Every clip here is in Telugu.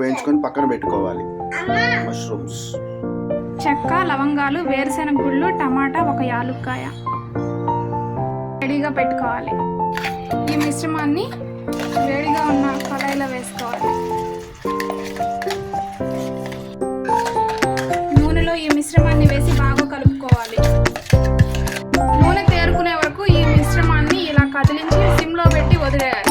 వేయించుకొని పక్కన పెట్టుకోవాలి. మష్రూమ్స్. చెక్క లవంగాలు వేరుశెనగ గుళ్ళు టమాటా ఒక యాలుక్కాయ. రెడీగా పెట్టుకోవాలి. ఈ మిశ్రమాన్ని వేడిగా ఉన్న కళాయిలో వేసుకోవాలి. నూనెలో ఈ మిశ్రమాన్ని వేసి బాగా కలుపుకోవాలి. నూనె తేరుకునే వరకు ఈ మిశ్రమాన్ని ఇలా కదిలించి సిమ్లో పెట్టి వదిలేయాలి.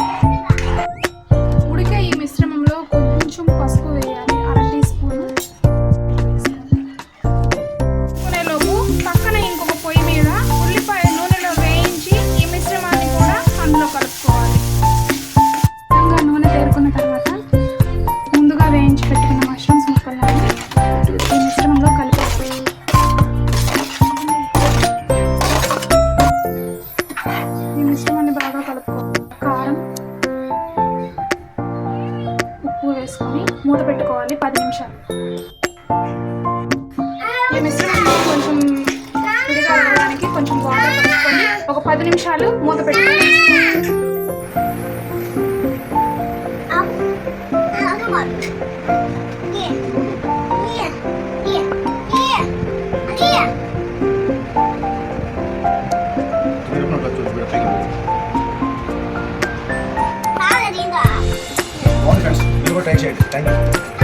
వేయించి పెట్టుకున్న మష్రూమ్స్ ముక్కలను ఈ మిశ్రమంలో కలిపేసి. ఈ మిశ్రమాన్ని బాగా కలుపుకోవాలి. కారం ఉప్పు వేసుకొని మూత పెట్టుకోవాలి పది నిమిషాలు. ఈ మిశ్రమంలో కొంచెం విడిగా కొంచెం వాటర్ కలుపుకొని ఒక పది నిమిషాలు మూత పెట్టుకోవాలి. బాగుంది ఫ్రెండ్స్ మీరు కూడా ట్రై చేయండి థ్యాంక్ యూ